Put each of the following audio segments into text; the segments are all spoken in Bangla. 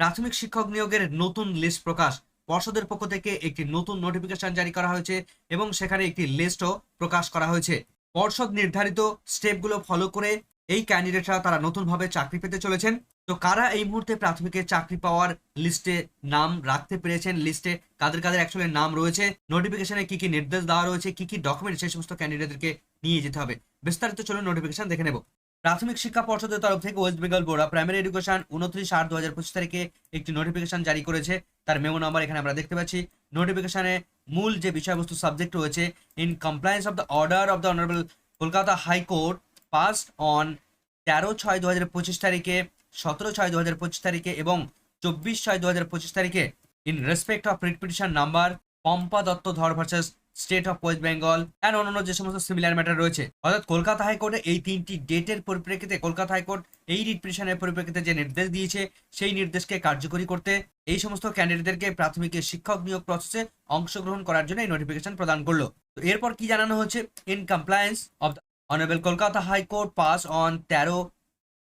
প্রাথমিক শিক্ষক নিয়োগের নতুন লিস্ট প্রকাশ পর্ষদের পক্ষ থেকে একটি নতুন নোটিফিকেশন জারি করা হয়েছে এবং সেখানে একটি লিস্টও প্রকাশ করা হয়েছে। পর্ষদ নির্ধারিত স্টেপগুলো ফলো করে এই ক্যান্ডিডেটরা তারা নতুনভাবে চাকরি পেতে চলেছেন। তো কারা এই মুহূর্তে প্রাথমিকের চাকরি পাওয়ার লিস্টে নাম রাখতে পেরেছেন? লিস্টে কাদের কাদের অ্যাকচুয়ালি নাম রয়েছে? নোটিফিকেশনে কি কি নির্দেশ দেওয়া রয়েছে? কি কি ডকুমেন্ট সেই সমস্ত ক্যান্ডিডেটদেরকে নিয়ে যেতে হবে? বিস্তারিত চলুন নোটিফিকেশন দেখে নেব। প্রাথমিক শিক্ষা পর্ষদের তরফ থেকে West Bengal board of primary education উনত্রিশ আট দু হাজার পঁচিশ তারিখে একটি নোটিফিকেশন জারি করেছে। তার মেমো নাম্বার এখানে আমরা দেখতে পাচ্ছি। নোটিফিকেশনে মূল যে বিষয়বস্তু সাবজেক্ট রয়েছে in compliance of the order of the honourable Kolkata high court passed on তেরো ছয় দু হাজার পঁচিশ তারিখে, সতেরো ছয় দু হাজার পঁচিশ তারিখে এবং চব্বিশ ছয় দু হাজার পঁচিশ তারিখে in respect of writ petition number Pampa Dutta Dhar versus state of West Bengal and অন্যান্য যে সমস্ত সিমিলার ম্যাটার রয়েছে। অর্থাৎ কলকাতা হাইকোর্টে এই তিনটি ডেটের পরিপ্রেক্ষিতে কলকাতা হাইকোর্ট এই রিট পিটিশনের পরিপ্রেক্ষিতে যে নির্দেশ দিয়েছে, সেই নির্দেশকে কার্যকরী করতে এই সমস্ত ক্যান্ডিডেটদেরকে প্রাথমিক শিক্ষক নিয়োগ প্রসেসে অংশগ্রহণ করার জন্য এই নোটিফিকেশন প্রদান করল। তো এরপর কি জানানো হচ্ছে? In compliance of honourable Kolkata high court pass on তেরো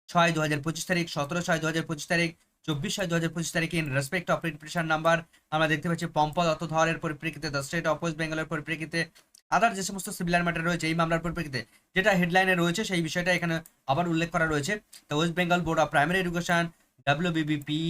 ছয় দু হাজার পঁচিশ তারিখ, সতেরো ছয় দু হাজার পঁচিশ তারিখ চব্বিশ ছয় দু হাজার পঁচিশ তারিখে in respect of repetition number আমরা দেখতে পাচ্ছি পম্পা দত্ত ধরের পরিপ্রেক্ষিতে দ্য স্টেট অফ ওয়েস্ট বেঙ্গলের পরিপ্রেক্ষিতে আদার যে সমস্ত সিভিলার ম্যাটার রয়েছে এই মামলার পরিপ্রেক্ষিতে, যেটা হেডলাইনে রয়েছে সেই বিষয়টা এখানে আবার উল্লেখ করা রয়েছে। The West Bengal board of primary education WBBP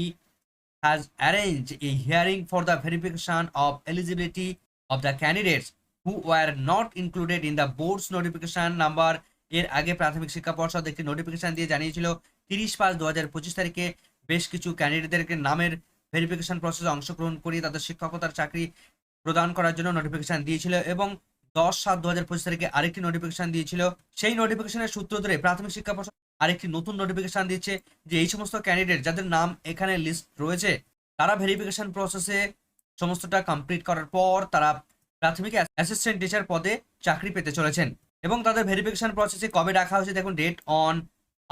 has arranged a hearing for the verification of eligibility of the candidates who were not included in the board's notification number এর আগে প্রাথমিক শিক্ষা পর্ষদ একটি নোটিফিকেশন দিয়ে জানিয়েছিল, তিরিশ পাঁচ দু হাজার পঁচিশ তারিখে বেশ কিছু ক্যান্ডিডেটদেরকে নামের ভেরিফিকেশন প্রসেসে অংশগ্রহণ করিয়ে তাদের শিক্ষকতার চাকরি প্রদান করার জন্য নোটিফিকেশান দিয়েছিল এবং দশ সাত দু হাজার পঁচিশ তারিখে আরেকটি নোটিফিকেশান দিয়েছিল। সেই নোটিফিকেশনের সূত্র ধরে প্রাথমিক শিক্ষা পর্ষদ আরেকটি নতুন নোটিফিকেশান দিচ্ছে যে এই সমস্ত ক্যান্ডিডেট যাদের নাম এখানে লিস্ট রয়েছে, তারা ভেরিফিকেশন প্রসেসে সমস্তটা কমপ্লিট করার পর তারা প্রাথমিক অ্যাসিস্ট্যান্ট টিচার পদে চাকরি পেতে চলেছেন এবং তাদের ভেরিফিকেশন প্রসেসে কবে রাখা হয়েছে দেখুন ডেট অন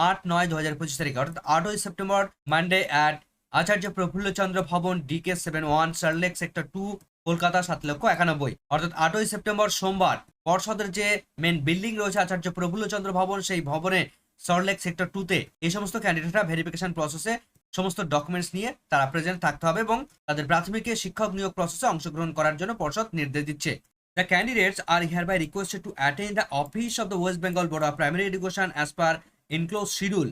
আট নয়, দু হাজার পঁচিশ তারিখে, অর্থাৎ আটই September Monday at Acharya Prafullachandra Bhavan DK seven one Salt Lake sector two Kolkata সাত লক্ষ একানব্বই। অর্থাৎ আটই সেপ্টেম্বর সোমবার, পর্ষদের যে মেন বিল্ডিং রয়েছে আচার্য প্রফুল্লচন্দ্র ভবন, সেই ভবনে সল্টলেক সেক্টর টুতে এই সমস্ত ক্যান্ডিডেটরা ভেরিফিকেশন প্রসেসে সমস্ত ডকুমেন্টস নিয়ে তারা প্রেজেন্ট থাকতে হবে এবং তাদের প্রাথমিকে শিক্ষক নিয়োগ প্রসেসে অংশগ্রহণ করার জন্য পর্ষদ নির্দেশ দিচ্ছে। The candidates are hereby requested to attend the office of the West Bengal Board of Primary Education as per enclosed schedule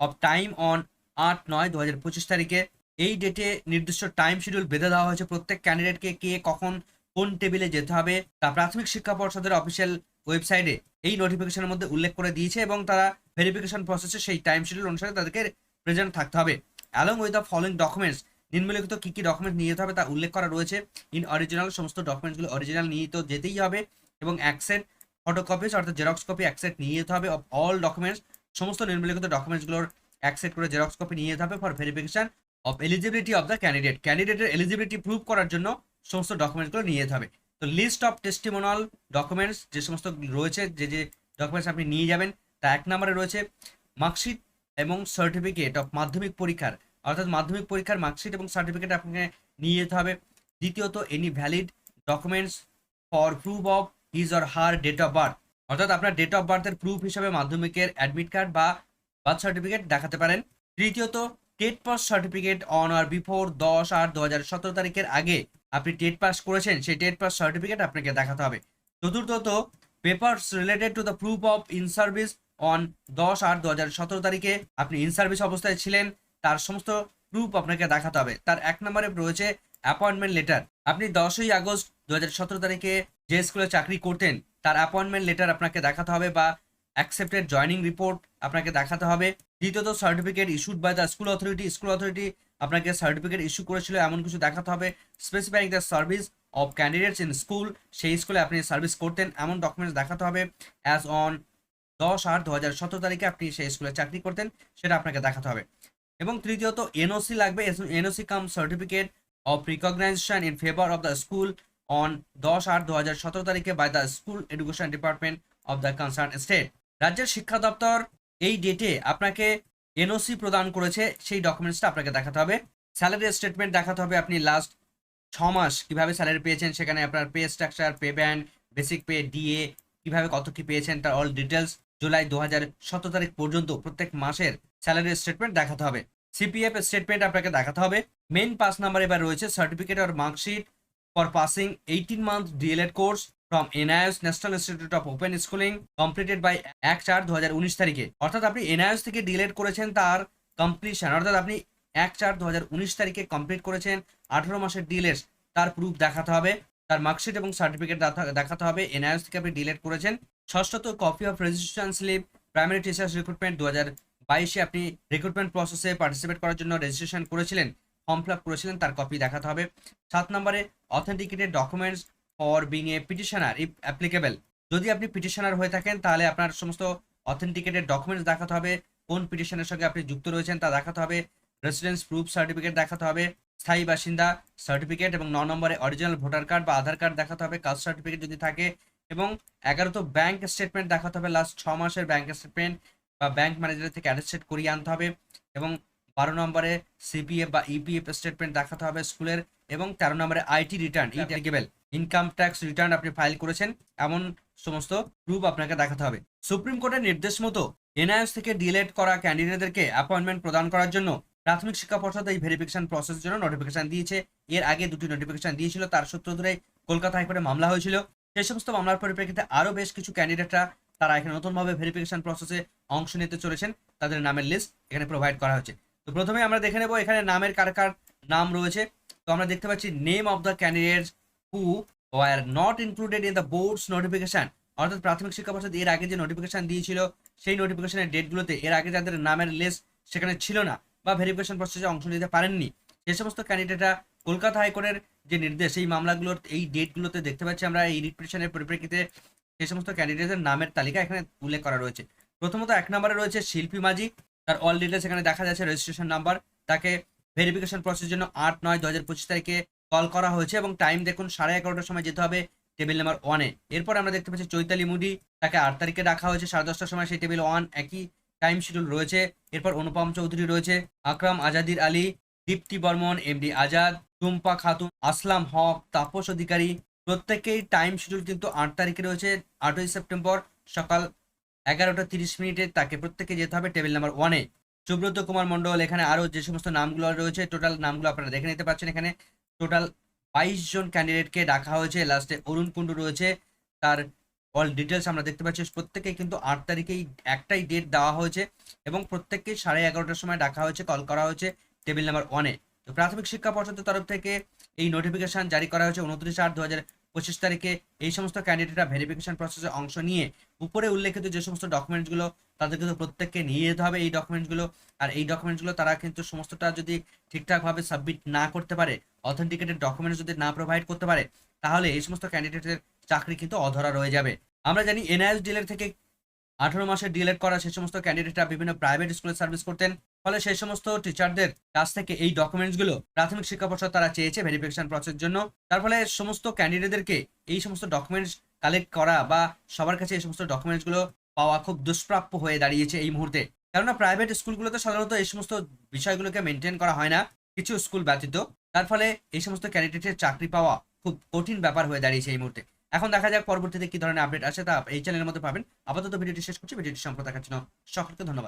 of time on আট নয় দু হাজার পঁচিশ তারিখে। এই ডেটে নির্দিষ্ট টাইম শিডিউল বেঁধে দেওয়া হয়েছে। প্রত্যেক ক্যান্ডিডেটকে কে কখন কোন টেবিলে যেতে হবে তা প্রাথমিক শিক্ষা পর্ষদের অফিসিয়াল ওয়েবসাইটে এই নোটিফিকেশনের মধ্যে উল্লেখ করে দিয়েছে এবং তারা ভেরিফিকেশন প্রসেসে সেই টাইম শিডিউল অনুসারে তাদেরকে প্রেজেন্ট থাকতে হবে। Along with the following documents নিম্নলিখিত কী কী ডকুমেন্ট নিয়ে যেতে হবে তা উল্লেখ করা রয়েছে। ইন অরিজিনাল সমস্ত ডকুমেন্টসগুলো অরিজিনাল নিয়ে তো যেতেই হবে এবং অ্যাকসেট ফটোকপিস অর্থাৎ জেরক্স কপি অ্যাকসেট নিয়ে যেতে হবে। অফ অল ডকুমেন্টস সমস্ত নিম্নলিখিত ডকুমেন্টসগুলোর অ্যাকসেপ্ট করে জেরক্স কপি নিয়ে যেতে হবে for verification of eligibility of the candidate ক্যান্ডিডেটের এলিজিবিলিটি প্রুভ করার জন্য সমস্ত ডকুমেন্টসগুলো নিয়ে যেতে হবে। তো লিস্ট অফ টেস্টিমোনাল ডকুমেন্টস যে সমস্ত রয়েছে, যে যে ডকুমেন্টস আপনি নিয়ে যাবেন, তা এক নম্বরে রয়েছে মার্কশিট এবং সার্টিফিকেট অফ মাধ্যমিক পরীক্ষার। অর্থাৎ মাধ্যমিক পরীক্ষার মার্কশিট এবং সার্টিফিকেট আপনাকে নিয়ে যেতে হবে। দ্বিতীয়ত any valid documents for proof of his or her date of birth অর্থাৎ আপনার ডেট অফ বার্থের প্রুফ হিসাবে মাধ্যমিকের অ্যাডমিট কার্ড বা বার্থ সার্টিফিকেট দেখাতে পারেন। তৃতীয়ত, TET pass certificate on or before দশ আট দু হাজার সতেরো তারিখের আগে আপনি টেট পাস করেছেন, সেই টেট পাস সার্টিফিকেট আপনাকে দেখাতে হবে। চতুর্থত papers related to the proof of in service on দশ আট দু হাজার সতেরো তারিখে আপনি ইন সার্ভিস অবস্থায় ছিলেন, তার সমস্ত প্রুফ আপনাকে দেখাতে হবে। তার এক নম্বরে রয়েছে অ্যাপয়েন্টমেন্ট লেটার আপনি দশই আগস্ট দু হাজার সতেরো তারিখে যে স্কুলে চাকরি করতেন তার অ্যাপয়েন্টমেন্ট লেটার আপনাকে দেখাতে হবে বা অ্যাকসেপ্টেড জয়নিং রিপোর্ট আপনাকে দেখাতে হবে। দ্বিতীয়ত certificate issued by the school authority school authority আপনাকে সার্টিফিকেট ইস্যু করেছিল, এমন কিছু দেখাতে হবে। Specifying the service of candidates in school সেই স্কুলে আপনি সার্ভিস করতেন, এমন ডকুমেন্টস দেখাতে হবে। অ্যাজ অন দশ আট দু হাজার সতেরো তারিখে আপনি সেই স্কুলে চাকরি করতেন, সেটা আপনাকে দেখাতে হবে। এবং তৃতীয়ত এনওসি লাগবে NOC cum certificate of recognition in favour of the school on দশ আট দু হাজার সতেরো তারিখে by the school education department of the concern state রাজ্যের শিক্ষা দপ্তর এই ডেটে আপনাকে এনওসি প্রদান করেছে, সেই ডকুমেন্টসটা আপনাকে দেখাতে হবে। স্যালারি স্টেটমেন্ট দেখাতে হবে আপনি লাস্ট ছ মাস কীভাবে স্যালারি পেয়েছেন, সেখানে আপনার pay structure pay band basic pay DA কীভাবে কত কী পেয়েছেন, তার অল ডিটেলস জুলাই দু হাজার সতেরো তারিখ পর্যন্ত প্রত্যেক মাসের স্যালারি স্টেটমেন্ট দেখাতে হবে। সিপিএফ স্টেটমেন্ট আপনাকে দেখাতে হবে। মেন পাঁচ নাম্বার এবার রয়েছে certificate or marksheet for passing eighteen month DElEd course from NIS National Institute of Open Schooling completed by এক চার দু তারিখে। অর্থাৎ আপনি এনআইএস থেকে ডিএলএড করেছেন, তার কমপ্লিশন অর্থাৎ আপনি এক চার দু তারিখে কমপ্লিট করেছেন, আঠারো মাসের ডিএলএড তার প্রুফ দেখাতে হবে, তার মার্কশিট এবং সার্টিফিকেট দেখাতে হবে এনআইএস থেকে আপনি ডিলেট করেছেন। ষষ্ঠত copy of registration slip primary teachers recruitment দু বাইশে আপনি রিক্রুটমেন্ট প্রসেসে পার্টিসিপেট করার জন্য রেজিস্ট্রেশন করেছিলেন। ফর্ম ফিল করেছিলেন, তার কপি দেখাতে হবে। সাত নম্বরে authenticated documents for being a petitioner if applicable যদি আপনি পিটিশনার হয়ে থাকেন, তাহলে আপনার সমস্ত অথেন্টিকেটেড ডকুমেন্টস দেখাতে হবে। কোন পিটিশনের সঙ্গে আপনি যুক্ত রয়েছেন, তা দেখাতে হবে। রেসিডেন্স প্রুফ সার্টিফিকেট দেখাতে হবে। স্থায়ী বাসিন্দা সার্টিফিকেট এবং ন নম্বরে অরিজিনাল ভোটার কার্ড বা আধার কার্ড দেখাতে হবে, কাস্ট সার্টিফিকেট যদি থাকে। এবং এগারোতো ব্যাংক স্টেটমেন্ট দেখাতে হবে। লাস্ট ছ মাসের ব্যাংক স্টেটমেন্ট বা ব্যাংক ম্যানেজার থেকে অ্যাটেস্টেড করিয়ে আনতে হবে। এবং বারো নম্বরে সিপিএফ বা ইপিএফ স্টেটমেন্ট দেখাতে হবে স্কুলের এবং তেরো নম্বরে আইটি রিটার্ন ইটেলিগেবল ইনকাম ট্যাক্স রিটার্ন আপনি ফাইল করেছেন, এমন সমস্ত প্রুফ আপনাকে দেখাতে হবে। সুপ্রিম কোর্টের নির্দেশ মতো এনআইএস থেকে ডিলেট করা ক্যান্ডিডেটদেরকে অ্যাপয়েন্টমেন্ট প্রদান করার জন্য প্রাথমিক শিক্ষা পর্ষদ এই ভেরিফিকেশন প্রসেসের জন্য নোটিফিকেশন দিয়েছে। এর আগে দুটি নোটিফিকেশন দিয়েছিল, তার সূত্র ধরে কলকাতা হাইকোর্টে মামলা হয়েছিল। সেই সমস্ত মামলার পরিপ্রেক্ষিতে আরও বেশ কিছু ক্যান্ডিডেটরা তারা এখানে নতুনভাবে ভেরিফিকেশন প্রসেসে অংশ নিতে চলেছেন। তাদের নামের লিস্ট এখানে প্রোভাইড করা হচ্ছে তো প্রথমে আমরা দেখে নেব এখানে নামের কার কার নাম রয়েছে। তো আমরা দেখতে পাচ্ছি name of the candidates who were not included in the board's notification অর্থাৎ প্রাথমিক শিক্ষা পর্ষদ এর আগে যে নোটিফিকেশন দিয়েছিল, সেই নোটিফিকেশনের ডেটগুলোতে এর আগে যাদের নামের লিস্ট সেখানে ছিল না বা ভেরিফিকেশন প্রসেসে অংশ নিতে পারেননি। সে সমস্ত ক্যান্ডিডেটরা কলকাতা হাইকোর্টের যে নির্দেশ, এই মামলাগুলোর, এই ডেটগুলোতে দেখতে পাচ্ছি আমরা এই রিপিটিশনের পরিপ্রেক্ষিতে সেই সমস্ত ক্যান্ডিডেটের নামের তালিকা এখানে উল্লেখ করা রয়েছে। প্রথমত এক নম্বরে রয়েছে শিল্পী মাঝি তার অল ডিটেলস এখানে দেখা যাচ্ছে রেজিস্ট্রেশন নাম্বার তাকে ভেরিফিকেশন প্রসেসের জন্য আট নয় দু হাজার পঁচিশ তারিখে কল করা হয়েছে এবং টাইম দেখুন সাড়ে এগারোটার সময় যেতে হবে টেবিল নাম্বার ওয়ানে এরপর আমরা দেখতে পাচ্ছি চৈতালি মুডি তাকে আট তারিখে রাখা হয়েছে, সাড়ে দশটার সময় সেই টেবিল ওয়ান একই টাইম শিডিউল রয়েছে। এরপর অনুপম চৌধুরী রয়েছে, আকরাম আজাদির আলী, দীপ্তি বর্মন এমডি আজাদ, টুম্পা খাতুন, আসলাম হক, তাপস অধিকারী, প্রত্যেকেই টাইম শিডিউল কিন্তু আট তারিখে রয়েছে, আটই সেপ্টেম্বর সকাল এগারোটা তিরিশ মিনিটে তাকে প্রত্যেকে যেতে হবে। টেবিল নাম্বার ওয়ানে সুব্রত কুমার মণ্ডল, এখানে আরও যে সমস্ত নামগুলো রয়েছে টোটাল নামগুলো আপনারা দেখে নিতে পারছেন এখানে। টোটাল বাইশ জন ক্যান্ডিডেটকে রাখা হয়েছে। লাস্টে অরুণ কুণ্ডু রয়েছে। তার অল ডিটেলস আমরা দেখতে পাচ্ছি। প্রত্যেকেই কিন্তু আট তারিখেই একটাই ডেট দেওয়া হয়েছে এবং প্রত্যেককেই সাড়ে এগারোটার সময় ডাকা হয়েছে কল করা হয়েছে টেবিল নাম্বার ওয়ানে তো প্রাথমিক শিক্ষা পর্ষদের তরফ থেকে এই নোটিফিকেশন জারি করা হয়েছে। উনত্রিশ আট দু হাজার পঁচিশ তারিখে এই সমস্ত ক্যান্ডিডেটরা ভেরিফিকেশন প্রসেসে অংশ নিয়ে উপরে উল্লেখিত যে সমস্ত ডকুমেন্টসগুলো তাদের কিন্তু প্রত্যেককে নিয়ে যেতে হবে, এই ডকুমেন্টসগুলো আর এই ডকুমেন্টসগুলো তারা কিন্তু সমস্তটা যদি ঠিকঠাকভাবে সাবমিট না করতে পারে অথেন্টিকেটেড ডকুমেন্টস যদি না প্রোভাইড করতে পারে, তাহলে এই সমস্ত ক্যান্ডিডেটের চাকরি কিন্তু অধরা রয়ে যাবে। আমরা জানি এনআইএস ডিলের থেকে আঠারো মাসের ডিলেট করা সেই সমস্ত ক্যান্ডিডেটরা বিভিন্ন প্রাইভেট স্কুলে সার্ভিস করতেন, ফলে সেই সমস্ত টিচারদের কাছ থেকে এই ডকুমেন্টসগুলো প্রাথমিক শিক্ষা পর্ষদ তারা চেয়েছে ভেরিফিকেশন প্রসেসের জন্য। তার ফলে সমস্ত ক্যান্ডিডেটদেরকে এই সমস্ত ডকুমেন্টস কালেক্ট করা বা সবার কাছে এই সমস্ত ডকুমেন্টসগুলো পাওয়া খুব দুষ্প্রাপ্য হয়ে দাঁড়িয়েছে এই মুহূর্তে। কেননা প্রাইভেট স্কুলগুলোতে সাধারণত এই সমস্ত বিষয়গুলোকে মেনটেন করা হয় না। কিছু স্কুল ব্যতীত। তার ফলে এই সমস্ত ক্যান্ডিডেটের চাকরি পাওয়া খুব কঠিন ব্যাপার হয়ে দাঁড়িয়েছে এই মুহূর্তে। এখন দেখা যাক পরবর্তীতে কি ধরনের আপডেট আছে তা এই চ্যানেলের মধ্যে পাবেন। আপাতত ভিডিওটি শেষ করছি। ভিডিওটি সম্পর্কে দেখার জন্য সকলকে ধন্যবাদ।